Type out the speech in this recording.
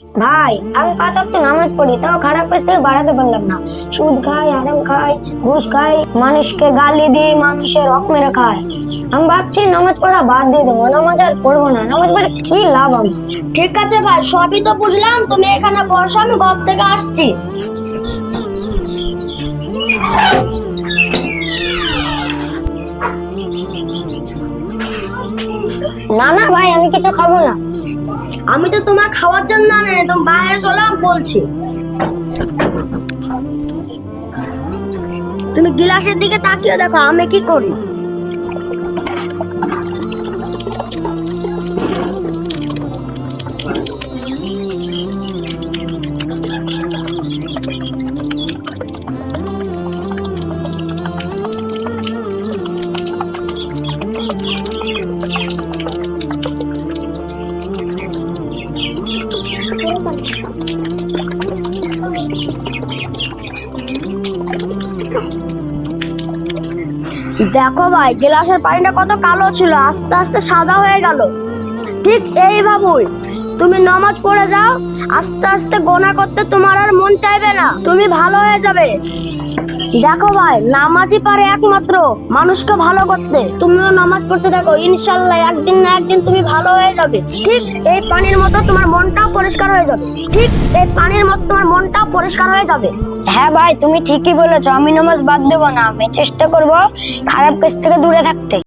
ভাই, আমি পাঁচ ওয়াক্ত নামাজ পড়ি, তাও খারাপ কাজ থেকে বাড়াতে পারলাম না। সুদ খাই, হারাম খাই, ঘুষ খাই, মানুষকে গালি দিই, মানুষের হক মেরে খাই। আমি ভাবছি নামাজ পড়া বাদ দিয়ে দেবো, নামাজ আর পড়ব না, নামাজ পড়ে কি লাভ আমার? ঠিক আছে ভাই, সবই তো বুঝলাম, তুমি এখানে বসো, আমি ঘর থেকে আসছি। না না ভাই, আমি কিছু খাব না। আমি তো তোমার খাওয়ার জন্য আনি তুমি বাইরে চলো বলছি। তুমি গিলাসের দিকে তাকিয়ে দেখো, আমি কি করি? দেখো ভাই, গ্লাসের পানিটা কত কালো ছিল, আস্তে আস্তে সাদা হয়ে গেল। ঠিক এই ভাবুই তুমি নামাজ পড়ে যাও, আস্তে আস্তে গোনা করতে তোমার আর মন চাইবে না। তুমি ভালো হয়ে যাবে। দেখো ভাই, নামাজই পারে একমাত্র। মানুষকে ভালো করতে। তুমিও নামাজ পড়তে দেখো ইনশাল্লাহ একদিন না একদিন তুমি ভালো হয়ে যাবে। ঠিক এই পানির মতো তোমার মনটাও পরিষ্কার হয়ে যাবে। ঠিক এই পানির মতো তোমার মনটাও পরিষ্কার হয়ে যাবে। হ্যাঁ ভাই, তুমি ঠিকই বলেছ, আমি নামাজ বাদ দেবো না, আমি চেষ্টা করব খারাপ কাজ থেকে দূরে থাকতে।